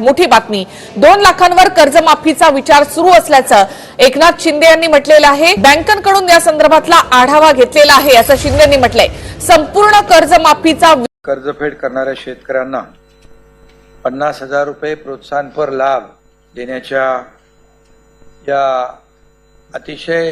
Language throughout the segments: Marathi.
मोठी बातमी. दोन लाखांवर कर्जमाफीचा विचार सुरू असल्याचं एकनाथ शिंदे यांनी म्हटलेलं आहे. बँकांकडून या संदर्भातला आढावा घेतलेला आहे असं शिंदे यांनी म्हटलंय. संपूर्ण कर्जमाफीचा कर्जफेड करणाऱ्या शेतकऱ्यांना पन्नास हजार रुपये प्रोत्साहनपर लाभ देण्याच्या या अतिशय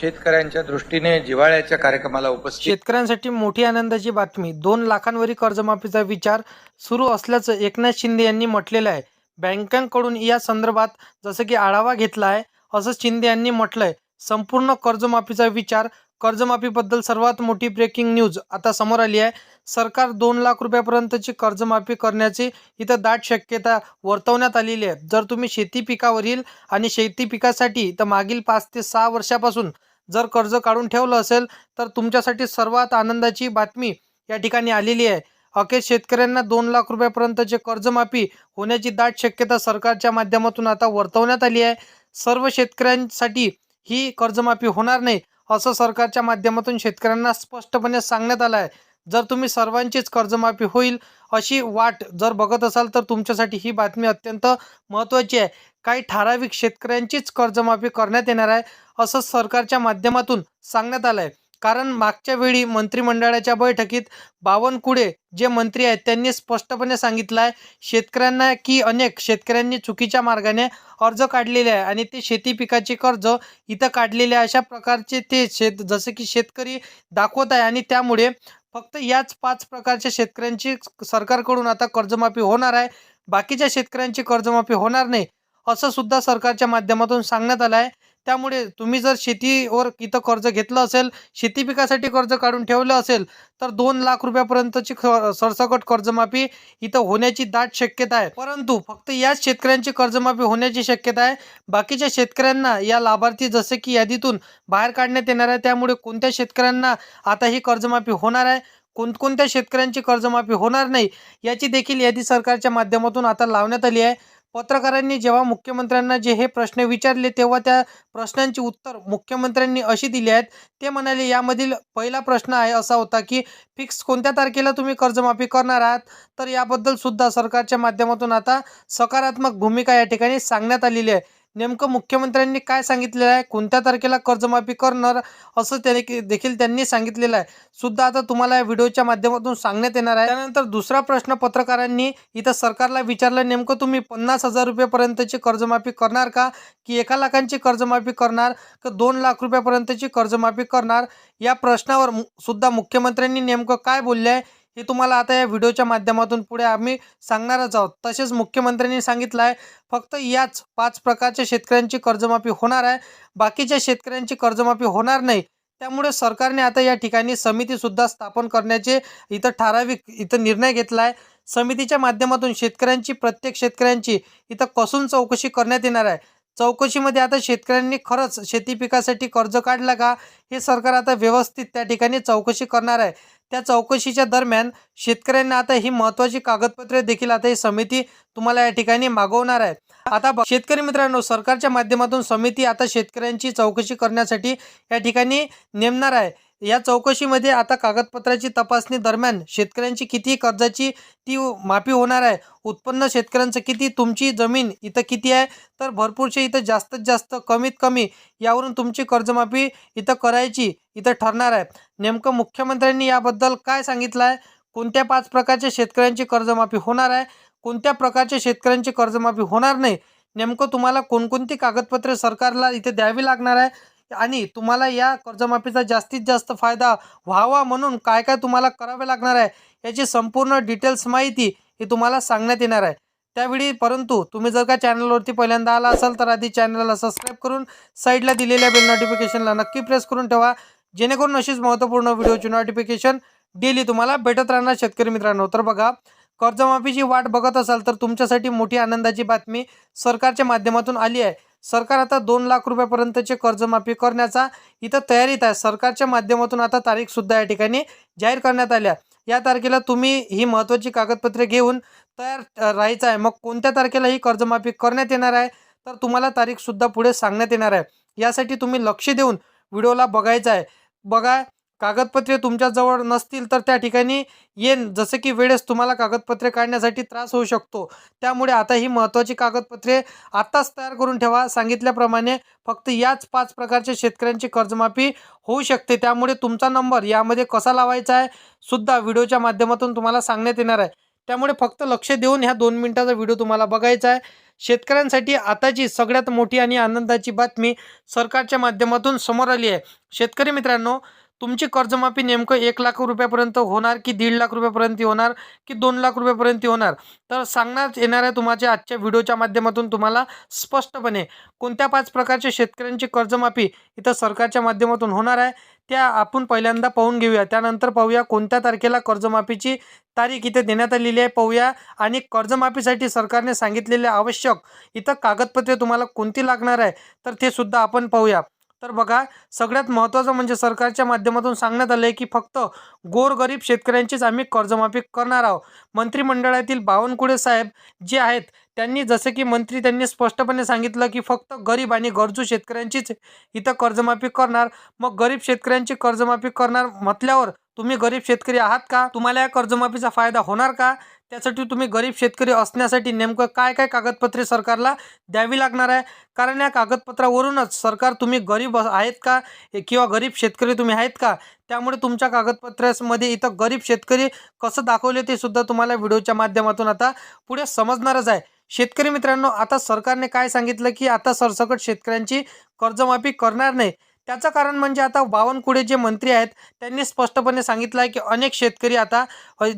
शेतकऱ्यांच्या दृष्टीने जिवाळ्याच्या कार्यक्रमाला उपस्थित शेतकऱ्यांसाठी मोठी आनंदाची बातमी. दोन लाखांवरील कर्जमाफीचा विचार सुरू असल्याचं एकनाथ शिंदे यांनी म्हटलेलं आहे. बँकांकडून या संदर्भात जसं की आढावा घेतला आहे असं शिंदे यांनी म्हटलंय. संपूर्ण कर्जमाफीचा विचार कर्जमाफीबद्दल सर्वात मोठी ब्रेकिंग न्यूज आता समोर आली आहे. सरकार दोन लाख रुपयापर्यंतची कर्जमाफी करण्याची इथं दाट शक्यता वर्तवण्यात आलेली आहे. जर तुम्ही शेती पिकावरील आणि शेती पिकासाठी तर मागील पाच ते सहा वर्षापासून जर कर्ज काढून ठेवलं असेल तर तुमच्यासाठी सर्वात आनंदाची बातमी या ठिकाणी आलेली आहे. अखेर शेतकऱ्यांना दोन लाख रुपयापर्यंतचे कर्जमाफी होण्याची दाट शक्यता सरकारच्या माध्यमातून आता वर्तवण्यात आली आहे. सर्व शेतकऱ्यांसाठी ही कर्जमाफी होणार नाही. असं सरकारच्या माध्यमातून शेतकऱ्यांना स्पष्टपणे सांगण्यात आलं आहे. जर तुम्ही सर्वांचीच कर्जमाफी होईल अशी वाट जर बघत असाल तर तुमच्यासाठी ही बातमी अत्यंत महत्त्वाची आहे. काही ठराविक शेतकऱ्यांचीच कर्जमाफी करण्यात येणार आहे असं सरकारच्या माध्यमातून सांगण्यात आलं आहे. कारण मागच्या वेळी मंत्रिमंडळाच्या बैठकीत बावनकुळे जे मंत्री आहेत त्यांनी स्पष्टपणे सांगितलं आहे शेतकऱ्यांना की अनेक शेतकऱ्यांनी चुकीच्या मार्गाने अर्ज काढलेले आहे आणि ते शेती पिकाचे कर्ज इथं काढलेले आहे. अशा प्रकारचे ते शेत जसे की शेतकरी दाखवत आहे आणि त्यामुळे फक्त याच पाच प्रकारच्या शेतकऱ्यांची सरकारकडून आता कर्जमाफी होणार आहे. बाकीच्या शेतकऱ्यांची कर्जमाफी होणार नाही असं सुद्धा सरकारच्या माध्यमातून सांगण्यात आलं आहे त्यामुळे तुम्ही जर शेतीवर इथं कर्ज घेतलं असेल शेती पिकासाठी कर्ज काढून ठेवलं असेल तर दोन लाख रुपयापर्यंतची ख सरसकट कर्जमाफी इथं होण्याची दाट शक्यता आहे. परंतु फक्त याच शेतकऱ्यांची कर्जमाफी होण्याची शक्यता आहे. बाकीच्या शेतकऱ्यांना या लाभार्थी जसे की यादीतून बाहेर काढण्यात येणार आहे. त्यामुळे कोणत्या शेतकऱ्यांना आता ही कर्जमाफी होणार आहे? कोणकोणत्या शेतकऱ्यांची कर्जमाफी होणार नाही? याची देखील यादी सरकारच्या माध्यमातून आता लावण्यात आली आहे. पत्रकारांनी जेव्हा मुख्यमंत्र्यांना जे हे प्रश्न विचारले तेव्हा त्या प्रश्नांची उत्तर मुख्यमंत्र्यांनी अशी दिली आहेत. ते म्हणाले यामधील पहिला प्रश्न आहे असा होता की फिक्स कोणत्या तारखेला तुम्ही कर्जमाफी करणार आहात? तर याबद्दल सुद्धा सरकारच्या माध्यमातून आता सकारात्मक भूमिका या ठिकाणी सांगण्यात आलेली आहे. नेमकं मुख्यमंत्र्यांनी काय सांगितलेलं आहे? कोणत्या तारखेला कर्जमाफी करणार? असं त्याने देखील त्यांनी सांगितलेलं आहे. सुद्धा आता तुम्हाला या व्हिडिओच्या माध्यमातून सांगण्यात येणार आहे. त्यानंतर दुसरा प्रश्न पत्रकारांनी इथं सरकारला विचारलं नेमकं तुम्ही पन्नास हजार रुपयेपर्यंतची कर्जमाफी करणार का? की एका लाखांची कर्जमाफी करणार? का दोन लाख रुपयापर्यंतची कर्जमाफी करणार? या प्रश्नावर मु- सुद्धा मुख्यमंत्र्यांनी नेमकं काय बोलले आहे? हे तुम्हाला आता या व्हिडिओच्या माध्यमातून पुढे आम्ही सांगणारच आहोत. तसेच मुख्यमंत्र्यांनी सांगितलं आहे फक्त याच पाच प्रकारच्या शेतकऱ्यांची कर्जमाफी होणार आहे. बाकीच्या शेतकऱ्यांची कर्जमाफी होणार नाही. त्यामुळे सरकारने आता या ठिकाणी समितीसुद्धा स्थापन करण्याचे इथं ठराविक इथं निर्णय घेतला आहे समितीच्या माध्यमातून शेतकऱ्यांची प्रत्येक शेतकऱ्यांची इथं कसून चौकशी करण्यात येणार आहे. चौकशीमध्ये आता शेतकऱ्यांनी खरंच शेती पिकासाठी कर्ज काढलं का? हे सरकार आता व्यवस्थित त्या ठिकाणी चौकशी करणार आहे. त्या चौकशीच्या दरम्यान शेतकऱ्यांना आता ही महत्त्वाची कागदपत्रे देखील आता ही समिती तुम्हाला या ठिकाणी मागवणार आहे. आता शेतकरी मित्रांनो सरकारच्या माध्यमातून समिती आता शेतकऱ्यांची चौकशी करण्यासाठी या ठिकाणी नेमणार आहे. या चौकशीमध्ये आता कागदपत्राची तपासणी दरम्यान शेतकऱ्यांची किती कर्जाची ती माफी होणार आहे? उत्पन्न शेतकऱ्यांचं किती? तुमची जमीन इथं किती आहे? तर भरपूरचे इथं जास्तीत जास्त कमीत कमी यावरून तुमची कर्जमाफी इथं करायची इथं ठरणार आहे. नेमकं मुख्यमंत्र्यांनी याबद्दल काय सांगितलं आहे? कोणत्या पाच प्रकारच्या शेतकऱ्यांची कर्जमाफी होणार आहे? कोणत्या प्रकारच्या शेतकऱ्यांची कर्जमाफी होणार नाही? नेमकं तुम्हाला कोणकोणती कागदपत्रे सरकारला इथे द्यावी लागणार आहे? आणि तुम्हाला या कर्जमाफीचा जास्तीत जास्त फायदा व्हावा म्हणून काय काय तुम्हाला करावे लागणार आहे याची संपूर्ण डिटेल्स माहिती ही तुम्हाला सांगण्यात येणार आहे. त्यावेळी परंतु तुम्ही जर का चॅनलवरती पहिल्यांदा आला असाल तर आधी चॅनलला सबस्क्राईब करून साईडला दिलेल्या बेल नोटिफिकेशनला नक्की प्रेस करून ठेवा जेणेकरून अशीच महत्त्वपूर्ण व्हिडिओची नोटिफिकेशन डेली तुम्हाला भेटत राहणार शेतकरी मित्रांनो. तर बघा कर्जमाफीची वाट बघत असाल तर तुमच्यासाठी मोठी आनंदाची बातमी सरकारच्या माध्यमातून आली आहे. सरकार आता दोन लाख रुपयापर्यंतचे कर्जमाफी करण्याचा इथं तयारीत आहे. सरकारच्या माध्यमातून आता तारीखसुद्धा या ठिकाणी जाहीर करण्यात आल्या या तारखेला तुम्ही ही महत्त्वाची कागदपत्रे घेऊन तयार राहायचं आहे. मग कोणत्या तारखेला ही कर्जमाफी करण्यात येणार आहे? तर तुम्हाला तारीखसुद्धा पुढे सांगण्यात येणार आहे. यासाठी तुम्ही लक्ष देऊन व्हिडिओला बघायचं आहे. बघा कागदपत्रे तुमच्याजवळ नसतील तर त्या ठिकाणी येन जसं की वेळेस तुम्हाला कागदपत्रे काढण्यासाठी त्रास होऊ शकतो. त्यामुळे आता ही महत्त्वाची कागदपत्रे आत्ताच तयार करून ठेवा. सांगितल्याप्रमाणे फक्त याच पाच प्रकारच्या शेतकऱ्यांची कर्जमाफी होऊ शकते. त्यामुळे तुमचा नंबर यामध्ये कसा लावायचा आहे सुद्धा व्हिडिओच्या माध्यमातून तुम्हाला सांगण्यात येणार आहे. त्यामुळे फक्त लक्ष देऊन ह्या दोन मिनिटाचा व्हिडिओ तुम्हाला बघायचा आहे. शेतकऱ्यांसाठी आताची सगळ्यात मोठी आणि आनंदाची बातमी सरकारच्या माध्यमातून समोर आली आहे. शेतकरी मित्रांनो तुमची कर्जमाफी नेमकं एक लाख रुपयापर्यंत होणार की दीड लाख रुपयापर्यंत होणार की दोन लाख रुपयापर्यंत होणार? तर सांगण्यात येणार आहे तुमच्या आजच्या व्हिडिओच्या माध्यमातून तुम्हाला स्पष्टपणे कोणत्या पाच प्रकारच्या शेतकऱ्यांची कर्जमाफी इथं सरकारच्या माध्यमातून होणार आहे त्या आपण पहिल्यांदा पाहून घेऊया. त्यानंतर पाहूया कोणत्या तारखेला कर्जमाफीची तारीख इथे देण्यात आलेली आहे पाहूया. आणि कर्जमाफीसाठी सरकारने सांगितलेले आवश्यक इथं कागदपत्रे तुम्हाला कोणती लागणार आहे तर ते सुद्धा आपण पाहूया. तर बघा सगळ्यात महत्त्वाचं म्हणजे सरकारच्या माध्यमातून सांगण्यात आलं आहे की फक्त गोरगरीब शेतकऱ्यांचीच आम्ही कर्जमाफी करणार आहोत. मंत्रिमंडळातील बावनकुळे साहेब जे आहेत त्यांनी जसे की मंत्री त्यांनी स्पष्टपणे सांगितलं की फक्त गरीब आणि गरजू शेतकऱ्यांचीच इथं कर्जमाफी करणार. मग गरीब शेतकऱ्यांची कर्जमाफी करणार म्हटल्यावर तुम्ही गरीब शेतकरी आहात का? तुम्हाला या कर्जमाफीचा फायदा होणार का? त्यासाठी तुम्ही गरीब शेतकरी असण्यासाठी नेमकं काय काय कागदपत्रे सरकारला द्यावी लागणार आहे? कारण या कागदपत्रावरूनच सरकार तुम्ही गरीब आहेत का? किंवा गरीब शेतकरी तुम्ही आहेत का? त्यामुळे तुमच्या कागदपत्रामध्ये इथं गरीब शेतकरी कसं दाखवले ते सुद्धा तुम्हाला व्हिडिओच्या माध्यमातून आता पुढे समजणारच आहे. शेतकरी मित्रांनो आता सरकारने काय सांगितलं की आता सरसकट शेतकऱ्यांची कर्जमाफी करणार नाही. त्याचं कारण म्हणजे आता बावनकुळे जे मंत्री आहेत त्यांनी स्पष्टपणे सांगितलं आहे की अनेक शेतकरी आता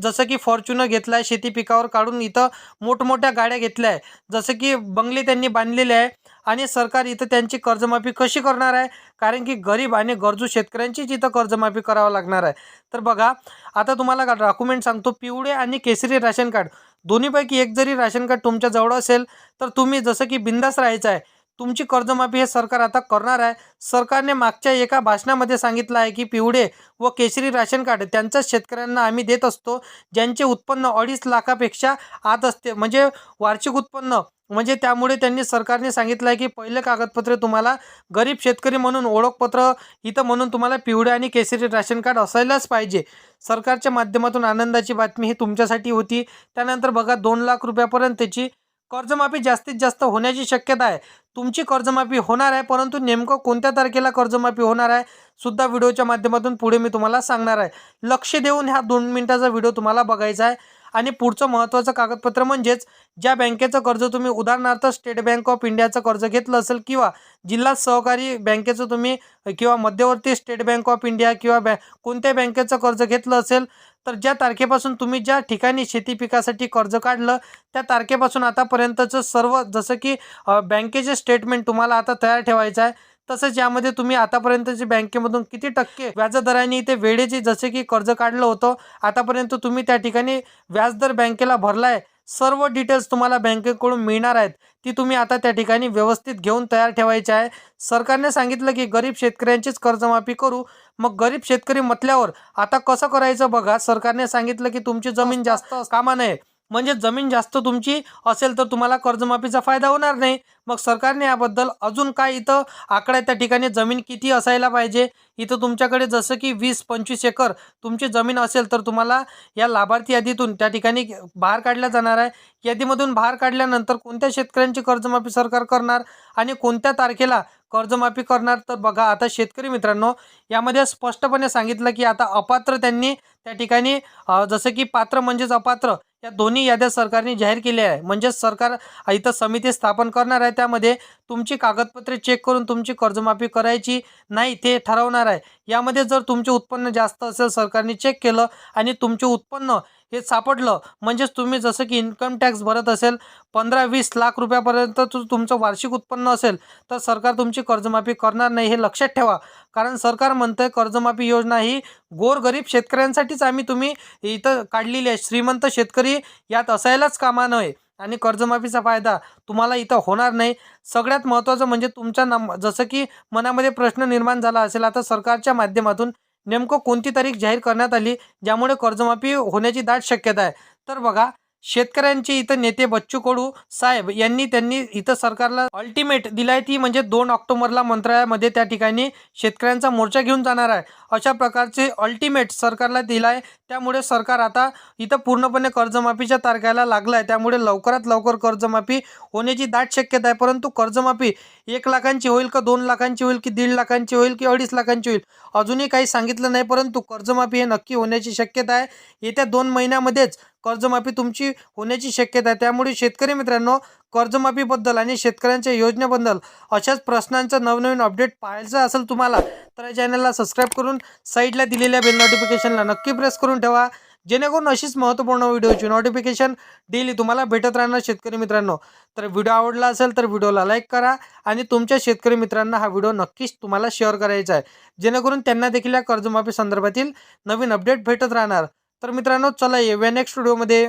जसं की फॉर्च्युनर घेतला आहे शेती पिकावर काढून इथं मोठमोठ्या गाड्या घेतल्या आहे जसं की बंगले त्यांनी बांधलेले आहे आणि सरकार इथं त्यांची कर्जमाफी कशी करणार आहे? कारण की गरीब आणि गरजू शेतकऱ्यांचीच इथं कर्जमाफी करावं लागणार आहे. तर बघा आता तुम्हाला डॉक्युमेंट सांगतो. पिवळे आणि केसरी राशन कार्ड. दोन्हीपैकी एक जरी राशन कार्ड तुमच्याजवळ असेल तर तुम्ही जसं की बिंदास राहायचं आहे तुमची कर्जमाफी हे सरकार आता करणार आहे. सरकारने मागच्या एका भाषणामध्ये सांगितलं आहे की पिवळे व केशरी राशन कार्ड त्यांच्याच शेतकऱ्यांना आम्ही देत असतो. ज्यांचे उत्पन्न अडीच लाखापेक्षा आत असते. म्हणजे वार्षिक उत्पन्न. म्हणजे त्यामुळे त्यांनी सरकारने सांगितलं आहे की पहिले कागदपत्रे तुम्हाला गरीब शेतकरी म्हणून ओळखपत्र इथं म्हणून तुम्हाला पिवळे आणि केसरी राशन कार्ड असायलाच पाहिजे. सरकारच्या माध्यमातून आनंदाची बातमी ही तुमच्यासाठी होती. त्यानंतर बघा दोन लाख रुपयापर्यंतची कर्जमाफी जास्तीत जास्त होण्याची शक्यता आहे. तुमची कर्जमाफी होणार आहे परंतु नेमकं कोणत्या तारखेला कर्जमाफी होणार आहे सुद्धा व्हिडिओच्या माध्यमातून पुढे मी तुम्हाला सांगणार आहे. लक्ष देऊन ह्या दोन मिनिटाचा व्हिडिओ तुम्हाला बघायचा आहे. आणि पुढचं महत्त्वाचं कागदपत्र म्हणजेच ज्या बँकेचं कर्ज तुम्ही उदाहरणार्थ स्टेट बँक ऑफ इंडियाचं कर्ज घेतलं असेल किंवा जिल्हा सहकारी बँकेचं तुम्ही किंवा मध्यवर्ती स्टेट बँक ऑफ इंडिया किंवा बॅ कोणत्या बँकेचं कर्ज घेतलं असेल तर ज्या तारखेपासून तुम्ही ज्या ठिकाणी शेती पिकासाठी कर्ज काढलं त्या तारखेपासून आतापर्यंतचं सर्व जसं की बँकेचे स्टेटमेंट तुम्हाला आता तयार ठेवायचं आहे तसंच यामध्ये तुम्ही आतापर्यंतचे बँकेमधून किती टक्के व्याजदराने ते वेळेचे जसे की कर्ज काढलं होतं आतापर्यंत तुम्ही त्या ठिकाणी व्याजदर बँकेला भरला आहे सर्व डिटेल्स तुम्हाला बँकेकडून मिळणार आहेत. ती तुम्ही आता त्या ठिकाणी व्यवस्थित घेऊन तयार ठेवायची आहे. सरकारने सांगितलं की गरीब शेतकऱ्यांचीच कर्जमाफी करू. मग गरीब शेतकरी म्हटल्यावर आता कसं करायचं बघा. सरकारने सांगितलं की तुमची जमीन जास्त कामा नये. म्हणजे जमीन जास्त तुमची असेल तर तुम्हाला कर्जमाफीचा फायदा होणार नाही. मग सरकारने याबद्दल अजून काय इथं आकडा त्या ठिकाणी जमीन किती असायला पाहिजे? इथं तुमच्याकडे जसं की वीस पंचवीस एकर तुमची जमीन असेल तर तुम्हाला या लाभार्थी यादीतून त्या ठिकाणी बाहेर काढल्या जाणार आहे. यादीमधून बाहेर काढल्यानंतर कोणत्या शेतकऱ्यांची कर्जमाफी सरकार करणार आणि कोणत्या तारखेला कर्जमाफी करणार? तर बघा आता शेतकरी मित्रांनो यामध्ये स्पष्टपणे सांगितलं की आता अपात्र त्यांनी त्या ठिकाणी जसं की पात्र म्हणजेच अपात्र या दोन्ही याद्या सरकारने जाहीर केल्या आहे म्हणजेच सरकार इथं समिती स्थापन करणार आहे. त्यामध्ये तुमची कागदपत्रे चेक करून तुमची कर्जमाफी करायची नाही ते ठरवणार आहे. यामध्ये जर तुमचे उत्पन्न जास्त असेल सरकारने चेक केलं आणि तुमचे उत्पन्न हे सापडलं म्हणजेच तुम्ही जसं की इन्कम टॅक्स भरत असेल पंधरा वीस लाख रुपयापर्यंत तुमचं वार्षिक उत्पन्न असेल तर सरकार तुमची कर्जमाफी करणार नाही हे लक्षात ठेवा. कारण सरकार म्हणतंय कर्जमाफी योजना ही गोरगरीब शेतकऱ्यांसाठीच आम्ही तुम्ही इथं काढलेली आहे. श्रीमंत शेतकरी यात असायलाच कामा नये. आणि कर्जमाफीचा फायदा तुम्हाला इथं होणार नाही. सगळ्यात महत्त्वाचं म्हणजे तुमच्या नम जसं की मनामध्ये प्रश्न निर्माण झाला असेल आता सरकारच्या माध्यमातून नेमकं कोणती तारीख जाहीर करण्यात आली ज्यामुळे कर्जमाफी होण्याची दाट शक्यता आहे. तर बघा शेतकऱ्यांचे इथं नेते बच्चू कडू साहेब यांनी त्यांनी इथं सरकारला अल्टिमेट दिलाय ती म्हणजे दोन ऑक्टोबरला मंत्रालयामध्ये त्या ठिकाणी शेतकऱ्यांचा मोर्चा घेऊन जाणार आहे. अशा प्रकारचे अल्टिमेट सरकारला दिलाय. त्यामुळे सरकार आता इथं पूर्णपणे कर्जमाफीच्या तारखेला लागला आहे त्यामुळे लवकरात लवकर कर्जमाफी होण्याची दाट शक्यता आहे. परंतु कर्जमाफी एक लाखांची होईल का दोन लाखांची होईल की दीड लाखांची होईल की अडीच लाखांची होईल? अजूनही काही सांगितलं नाही. परंतु कर्जमाफी हे नक्की होण्याची शक्यता आहे. येत्या दोन महिन्यामध्येच कर्जमाफी तुमची होण्याची शक्यता आहे. त्यामुळे शेतकरी मित्रांनो कर्जमाफीबद्दल आणि शेतकऱ्यांच्या योजनेबद्दल अशाच प्रश्नांचं नवनवीन अपडेट पाहायचं असेल तुम्हाला तर या चॅनलला सबस्क्राईब करून साईडला दिलेल्या बेल नोटिफिकेशनला नक्की प्रेस करून ठेवा. जेणेकरून अशीच महत्त्वपूर्ण व्हिडिओची नोटिफिकेशन डेली तुम्हाला भेटत राहणार शेतकरी मित्रांनो. तर व्हिडिओ आवडला असेल तर व्हिडिओला लाईक करा आणि तुमच्या शेतकरी मित्रांना हा व्हिडिओ नक्कीच तुम्हाला शेअर करायचा आहे. जेणेकरून त्यांना देखील या कर्जमाफी संदर्भातील नवीन अपडेट भेटत राहणार. तर मित्रांनो चला येऊया नेक्स्ट व्हिडिओमध्ये